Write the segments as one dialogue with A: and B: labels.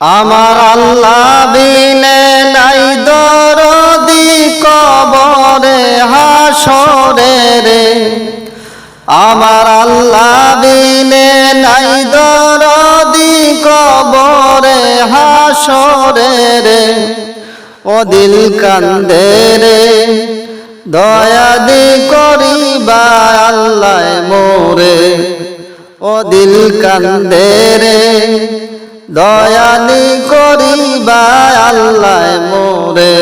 A: আমার আল্লাহ বিনে নাই দরদি কবরে, হাসরে রে। আমার আল্লাহ বিনে নাই দরদি কবরে, হাসরে রে। ও দিল কান্দে রে, দয়া দি করিবা আল্লাহ মোরে। ও দিল কান্দে রে দয়ালি করিবা আল্লাহ মোরে।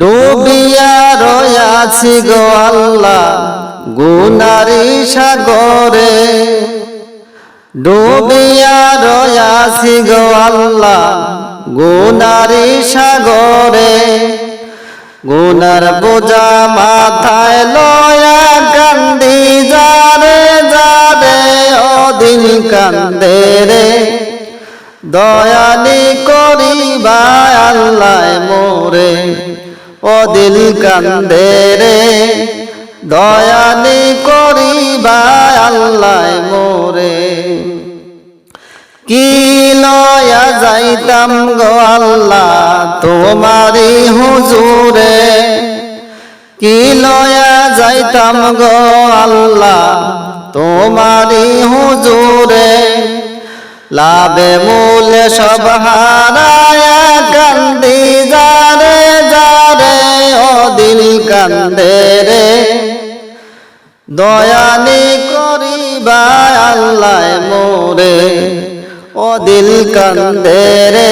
A: ডুবিয়া রয়াছি গো আল্লাহ গুনারি সাগরে। ডুবিয়া রয়াছি গো আল্লাহ গুনারি সাগরে। গুনার বোঝা মাথায় লয়া কান্দি, যারে যারে অদিন কান্দে রে। দয়ালি করিবা আল্লাহ মোরে, ও দিল কান্দে রে। দয়ালি করিবা আল্লাহ মোরে। কি লয়া যাইতাম গো আল্লাহ তোমারি হুজুরে। কি লয়া যাইতাম গো আল্লাহ তোমারি হুজুরে। লাভে মূলে সব হারায়া, কান্দি যারে যারে ও দিল কান্দে রে। দয়ালি করিবা আল্লাহ মোরে ও দিল কান্দে রে।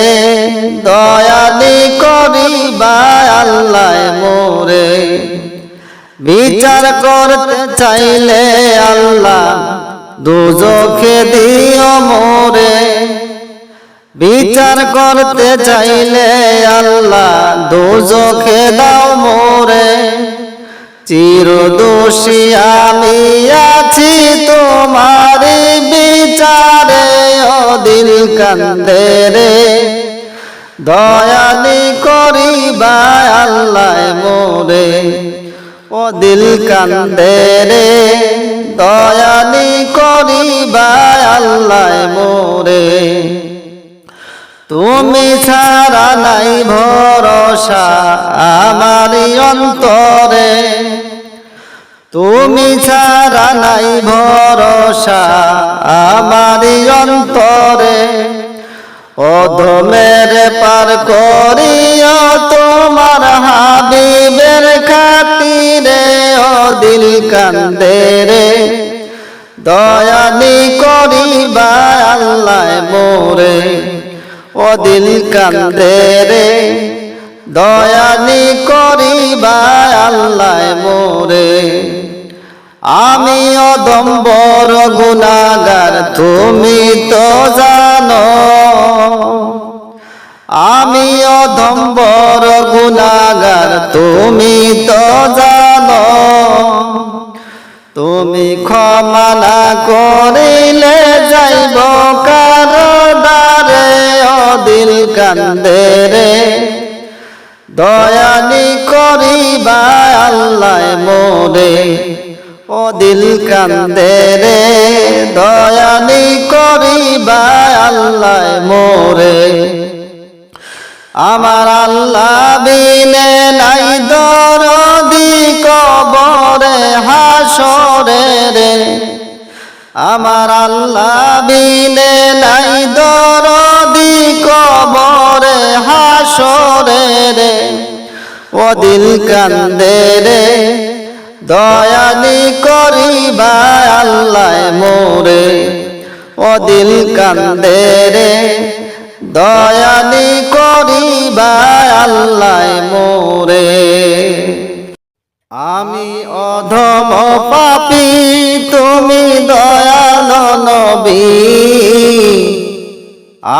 A: দয়ালি করিবা আল্লাহ মোরে, বিচার করতে চাইলে আল্লাহ দুজখে দিও মোরে। বিচার করতে চাইলে আল্লাহ দুজখে দাও মোরে। চির দোষী আমি আছি তোমার বিচারে, ও দিল কান্দে রে। দয়ালি করিবা আল্লাহ মোরে, ও দিল কান্দে রে। দয়ালি করিবা আল্লাহ মোরে। তুমি ছাড়া নাই ভরসা আমার অন্তরে। তুমি ছাড়া নাই ভরসা আমার অন্তরে। অধমের পার করিও তোমার হাবিবের খাতিরে। দিল কান্দে রে। দয়ালি করিবা আল্লাহ মোরে। ও দিল কান্দে রে। দয়ালি করিবা আল্লাহ মোরে। আমি অদম্বর গুনাগার তুমি তো জানো। আমি অদম্বর গুনাগার তুমি তো জানো। তুমি ক্ষমা না করিলে যাইব কারও দ্বারে অদিল কান্দে রে দয়ালি করিবা আল্লাহ মোরে ও দিল কান্দে রে দয়ালি করিবা আল্লাহ মোরে। আমার আল্লাহ বিনে নাই দরদি কবরে হাসরে রে আমার আল্লাহ বিনে নাই দরদি কবরে হাসরে রে। ও দিল কান্দে রে, দয়ালি করিবা আল্লাহ মোরে। ও দিল কান্দে রে, দয়ালি করিবা আল্লাহ মোরে। আমি অধম পাপি, তুমি দয়াল নবী।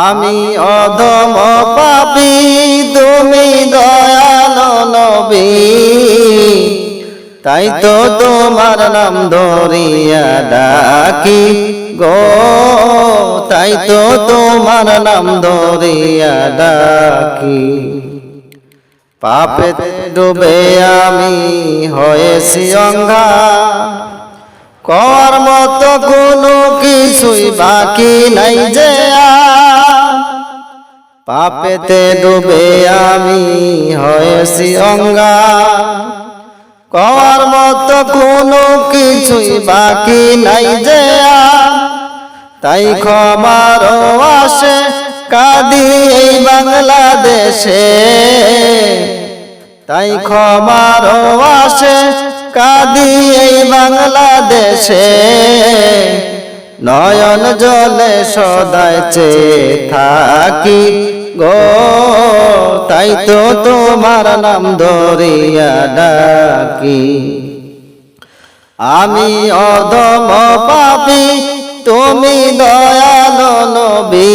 A: আমি অধম পাপি, তুমি দয়াল নবী। তাই তো তোমার নাম ধরিয়া ডাকি গো। তাই তো তোমার নাম ধরিয়া ডাকি। পাপেতে ডুবে আমি হয়েছি অঙ্গা কর মতো কোনো কিছুই বাকি নাই যে। পাপেতে ডুবে আমি হয়েছি অঙ্গা কর মতো কোনো কিছুই বাকি নাই যে। তাই ক্ষমারও আসে কাঁদি এই বাংলাদেশে। তাই ক্ষমারও আসে কাঁদি এই বাংলাদেশে। নয়ন জলে সদায় চেয়ে থাকি গো। তাই তো তোমার নাম ধরিয়া ডাকি। আমি অদম পাপি, তুমি নবী।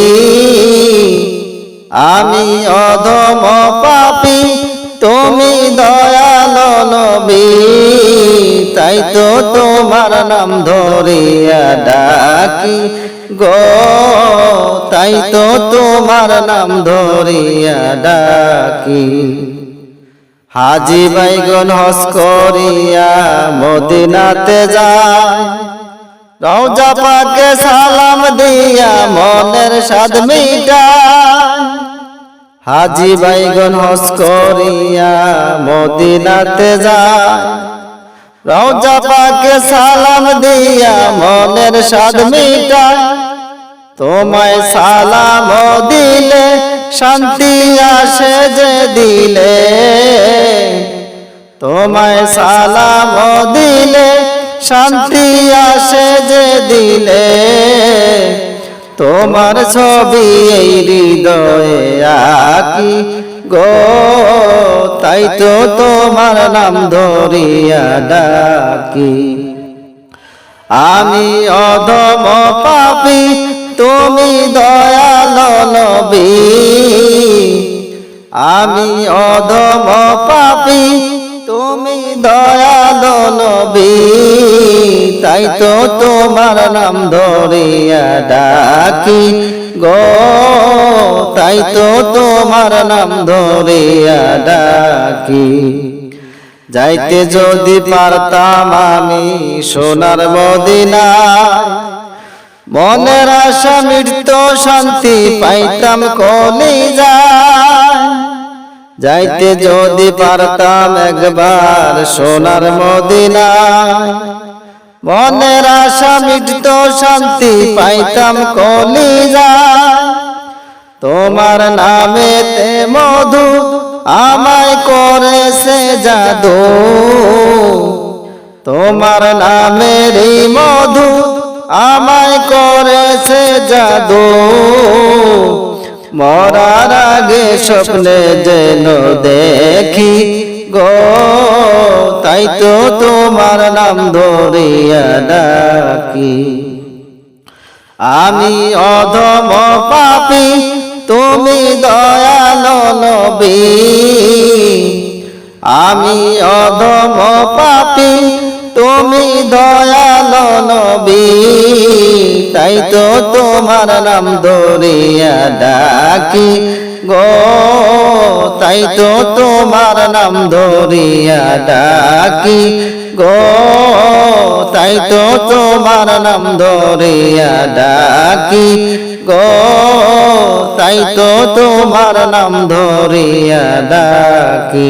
A: আমি অদম পাপি, তুমি দয়ালো নবী। তাই তো তোমার নাম ধরিয়া ডাকি গো। তাই তো তোমার নাম ধরিয়া ডাকি। হাজি বাইগন হস করিয়া মদিনাতে যায়। রওজা পাকে সালাম দিয়া মনের সাদ মিটায় হাজি বাইগন হস করিয়া মদিনাতে যায়। রওজা পাকে সালাম দিয়া মনের সাদ মিটায় তোমায় সালাম দিলে শান্তি আসে যে দিলে। তোমায় সালাম দিলে শান্তি আসে যে দিলে, তোমার ছবি এই হৃদয়ে আকি গো। তাই তো তোমার নাম ধরিয়া ডাকি। আমি অধম পাপি, তুমি দয়াল নবী। আমি অধম পাপি, তুমি দয়াল নবী, তাই তো তোমার নাম ধরিয়া ডাকি গো। তাই তো তোমার নাম ধরিয়া ডাকি। যাইতে যদি পারতাম আমি সোনার মদিনা মনের আশা মৃত্যু শান্তি পাইতাম কলি যাইতে যদি পারতাম একবার সোনার মদিনা মনের আশা মৃত্যু শান্তি পাইতাম কলি তোমার নামেতে মধু আমায় করেছে জাদু। তোমার নামের মধু আমায় করেছে জাদু। মরার আগে স্বপ্নে যেন দেখি, গো, তাই তো তোমার নাম ধরিয়া ডাকি। আমি অধম পাপি, তুমি দয়াল নবী। আমি অধম পাপি তুমি দয়াল নবী, তাই তো তোমার নাম ধরিয়া ডাকি গো। তাই তো তোমার নাম ধরিয়া ডাকি গো। তাই তো তোমার নাম ধরিয়া ডাকি গো। তাই তো তোমার নাম ধরিয়া ডাকি।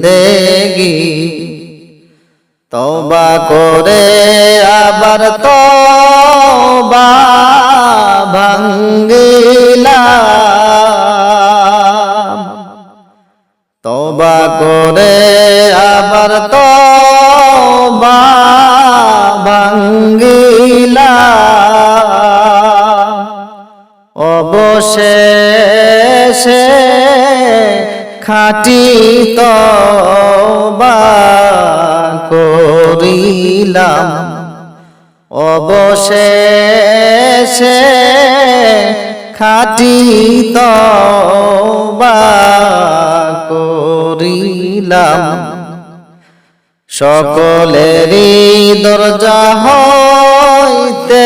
A: জিন্দেগি। তবা করে আবার তবা ভাঙ্গিলাম। তবা করে আবার তবা ভাঙ্গিলাম। অবশেষে খাটি তবা করিলাম। অবশেষে খাটি তবা করিলাম। সকলেরই দরজা হইতে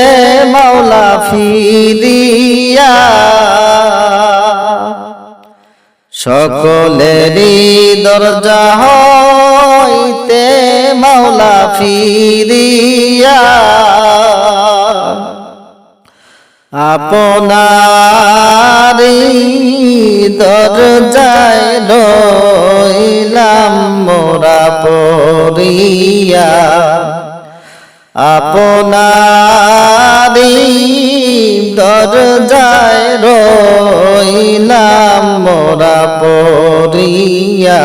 A: মাওলা ফিরিয়া সকলেরই দরজা হইতে মাওলা ফিরিয়া। আপনারি দরজায় রইলাম মোরা পড়িয়া। আপনারি দরজায় রইলাম মোরা পড়িয়া।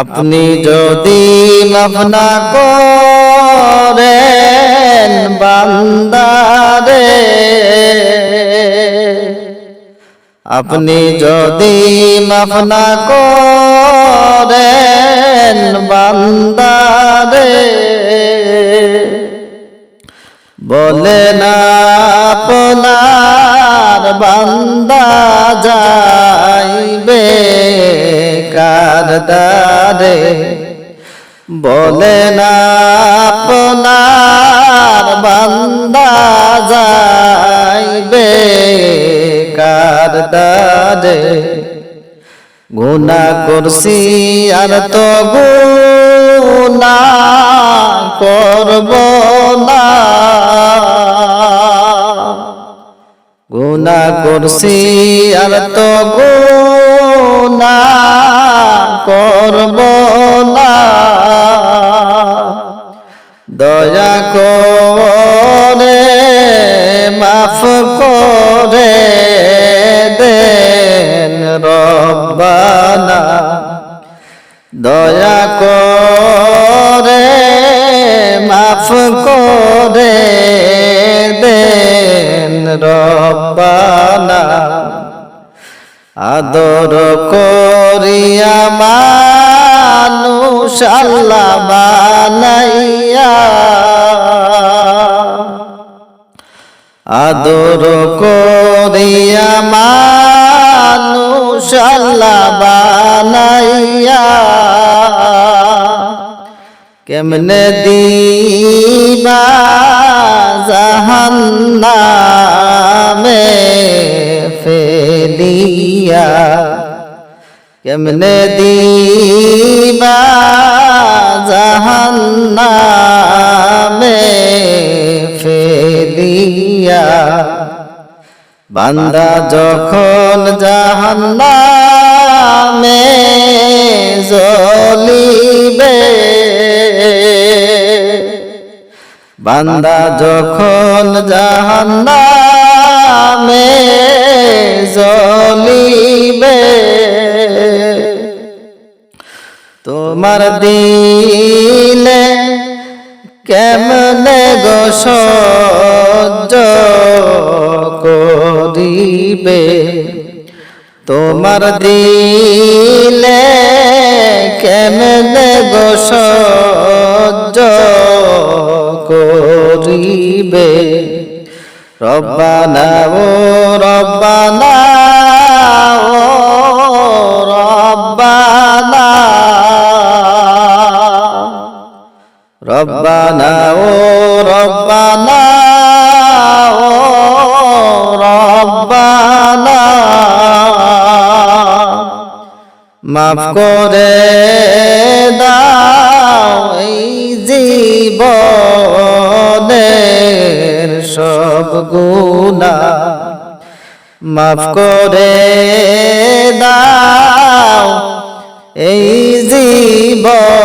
A: আপনি যদি মাফ না করেন বান্দারে, আপনি যদি মাফ না করেন বান্দারে বলে না আপনার বান্দা যাইবে কার দারে বলে না আপনার বান্দা যাইবে কার দারে গুনা করছি আর তো গুনা করব না। গুনা করছি আর তো গুনা করব না। দয়া করে মাফ করে দেন রব্বানা। দয়া করে মাফ করে দেন রব্বানা। আদর করিয়া মানুষ আল্লাহ বানাইয়া। আদর করিয়া মানুষ আল্লাহ বানাইয়া। কেমনে দিবা জাহান্নামে ফেলিয়া? কেমনে দিবা জাহান্নামে ফেলিয়া? বান্দা যখন জাহান্নামে জ্বলিবে। বান্দা যখন জাহান্নামে জ্বলিবে তোমার দিলে কেমনে গো সহ্য করিবে? তোমার দিলে কেমনে গো সহ্য করিবে? রব্বানা ও রব্বানা ও রব্বানা। রব্বানা ও রব্বানা। মাফ করে দাও এই জীবনের সব গুণা। মাফ করে দাও এই জীবনের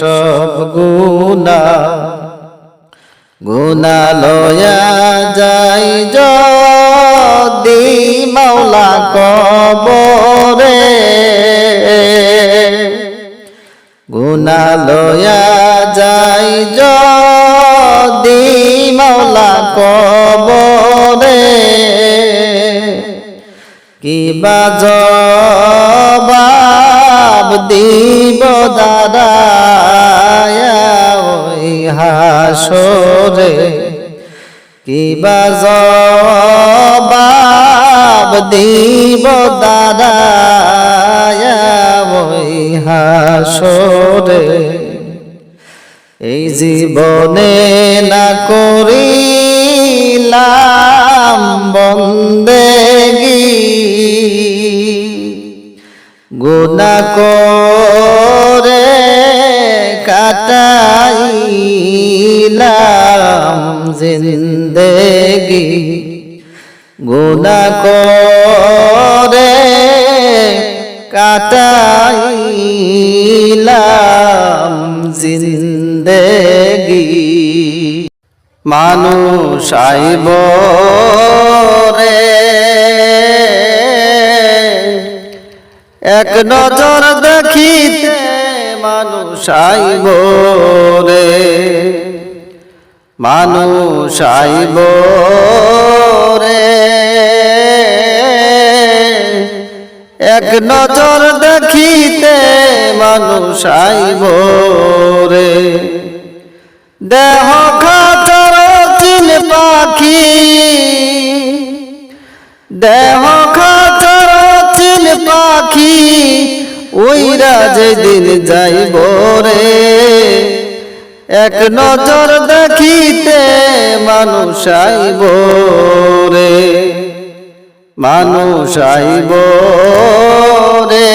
A: সব গুণা। গুণা লয়া যাই যদি মাওলা কবরে। গুণা লয়া যাই যদি মাওলা কবরে। কিবা জবাব দিব দাদায়া ওই হাসরে। কিবা জবাব দিব দাঁড়ায়া ওই হাসরে? এই জীবনে না করিলাম বন্দেগি। গুনা করে কাটাইলাম জিন্দেগি। গুনা করে কাটাইলাম জিন্দেগি। মানুষ আইব রে। এক নজর দেখিতে মানুষ আইব রে মানুষ আইব রে এক নজর দেখিতে মানুষ আইব রে দেহ খাতর চিন পাখি, দেহ খাতর চিন পাখি ওইরা যেদিন যাইব রে, এক নজর দেখিতে মানুষ আইব রে, মানুষ আইব রে।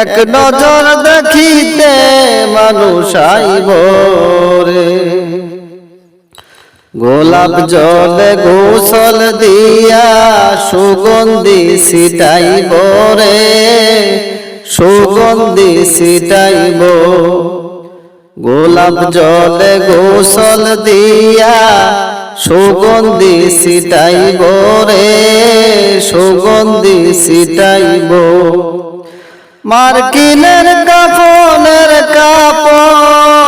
A: এক নজর দেখিতে মানুষ আইব রে। গোলাপ জলে গোসল দিয়া সুগন্ধি সিটাইব রে। সুগন্ধি সিটাইব গোলাপ জলে গোসল দিয়া সুগন্ধি সিটাইব রে। সুগন্ধি সিটাইব মার্কিনের কাপনের কাপড়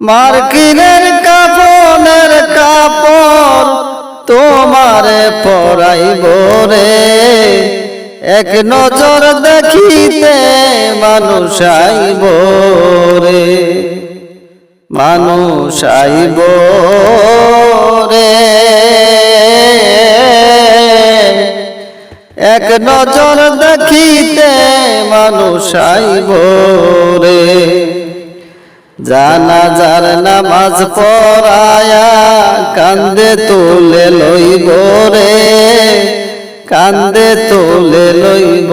A: মার্কিনের পরাইব রে। এক নজর দেখিতে মানুষ আইব রে। মানুষ আইব রে। এক নজর দেখিতে মানুষ আইব রে। জানা যার নামাজ পড়ায়া কান্দে তুলে লইব রে, কান্দে তুলে লইব।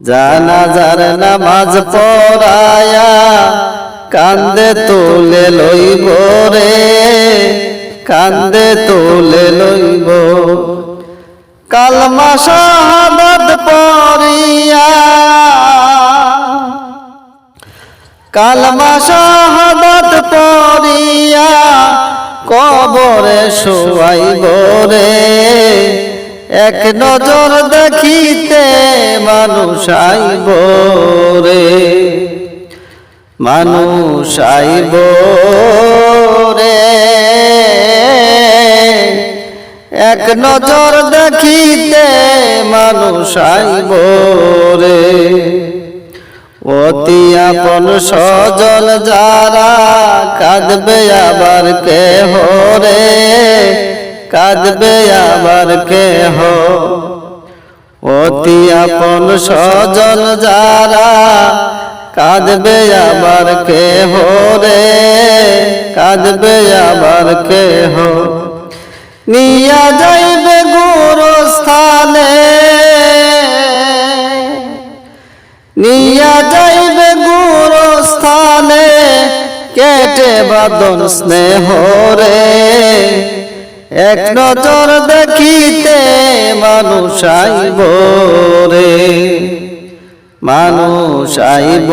A: জানা যার নামাজ পড়ায়া কান্দে তুলে লইব রে, কান্দে তুলে লইব। কালমা শাহাদাত পড়িয়া কালমা শাহাদাত পড়িয়া কবরে শোয়াইব রে। এক নজর দেখিতে মানুষ আইব রে। মানুষ আইব রে। এক নজর দেখিতে মানুষ আইব রে। অতি আপন সজল যারা কাঁদবে আবার কে রে? কাঁদবে আবার কে অতি আপন সজল যারা কাঁদবে আবার কে রে? কাঁদবে আবার কে নিয়া যাইবে গুরুস্থানে নিয়া যাইবে গুরুস্থানে, কেটে বাদন স্নেহ রে। এক নজর দেখিতে মানুষ আইব রে, মানুষ আইব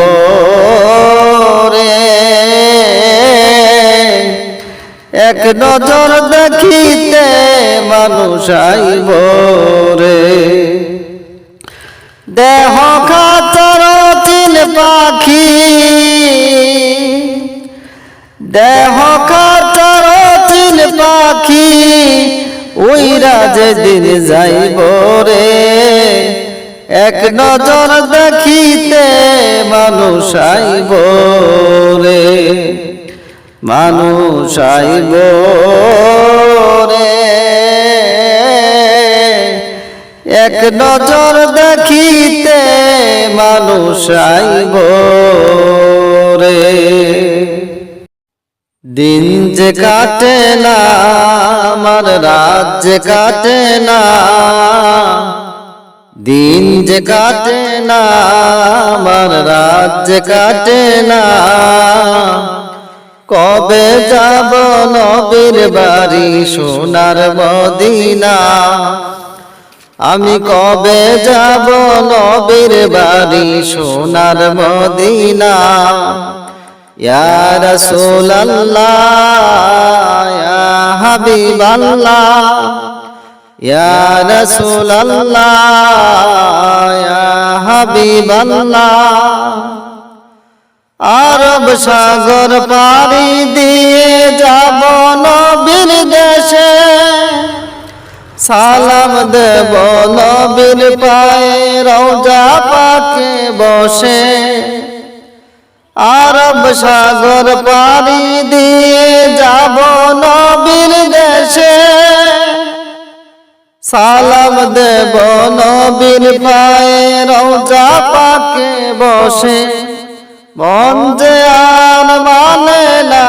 A: রে। এক নজর দেখিতে মানুষ আইব রে। দেহ তিন পাখি। দেহ খাতর তিন পাখি ওইরা যেদিন যাইব রে। এক নজর দেখিতে মানুষ আইব রে, মানুষ আইব রে। এক নজর দেখিতে মানুষ আইব রে। দিন যে কাটে না, আমার রাত যে কাটে না। দিন যে কাটে না, আমার রাত যে কাটে না। কবে যাব নবীর বাড়ি, সোনার মদিনা। আমি কবে যাব নবীর বাড়ি সোনার মদিনা? ইয়া রাসূলুল্লাহ ইয়া হাবিবাল্লাহ। ইয়া রাসূলুল্লাহ হাবিবাল্লাহ। আরব সাগর পাড়ি দিয়ে যাব নবীর দেশে। সালাম দেব নবীর পায়ে, রওজা পাকে বসে। আরব সাগর পাড়ি দিয়ে যাব নবীর দেশে। সালাম দেব নবীর পায়ে, রওজা পাকে বসে। মন যে আর মানে না,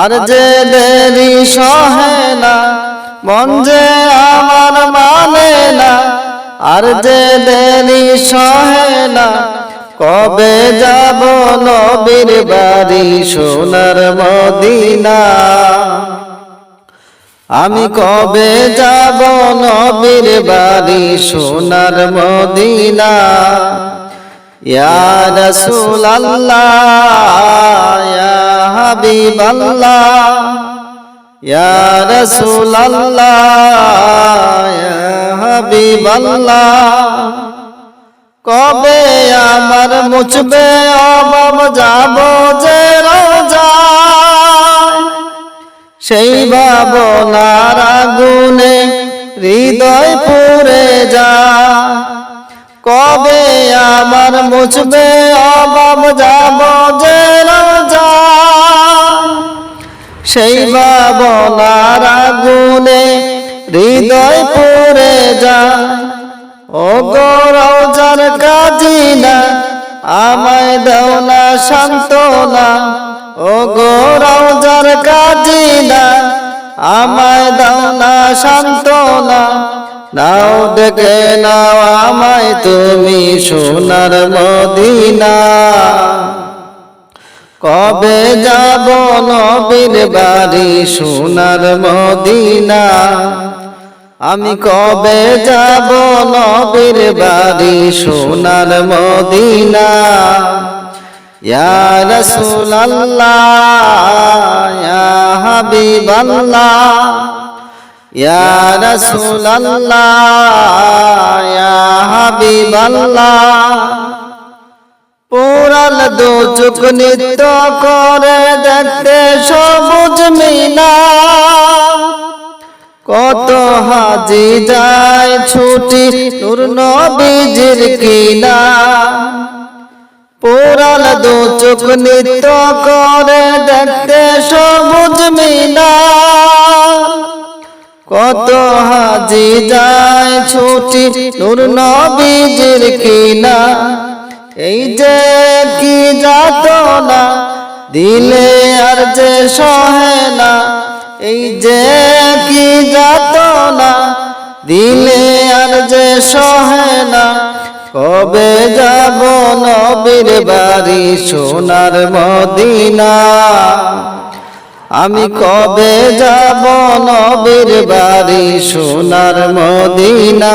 A: আর যে দেরি সহে না মন যে আমার মানে না, আর যে দেরি সহে না। কবে যাব নবীর বাড়ি সোনার মদিনা? আমি কবে যাব নবীর বাড়ি সোনার মদিনা? ইয়া রাসূলুল্লাহ, ইয়া হাবিবাল্লাহ কবে আমার মুছবে অভাব, যাব যে রোজা সেই ভাবনার আগুনে হৃদয় পুরে যা কবে আমার মুছবে অভাব, যাব যে রোজা সেই ভাবনার আগুনে হৃদয় পুরে যা ও গৌরজার কাজিনা, আমায় দাও না সান্ত্বনা। ও গৌরজার কাজিনা, আমায় দাও না সান্ত্বনা। নাও ডেকে নাও আমায় তুমি সোনার মদিনা। কবে যাব নবীর বাড়ি সোনার মদিনা? আমি কবে যাব নবীর বাড়ি সোনার মদিনা? ইয়া রাসূলুল্লাহ দু চোখ নিত্য করে দেখতে সবুজ মিনা। কত হাজি যায় ছুটি তোর নবীজির কিনা। পোড়াল দু চোখ নিত্য করে দেখতে সবুজ মিনা। কত হাজি যায় ছুটি তোর নবীজির কিনা। এই যে কি যাত না দিলে আর যে সহে না এই যে কি যাত না দিলে আর যে সহে না কবে যাব নবীর বাড়ি সোনার মদিনা? আমি কবে যাব নবীর বাড়ি সোনার মদিনা?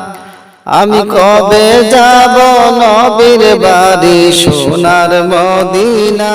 A: আমি কবে যাব নবীর বাড়ি সোনার মদিনা?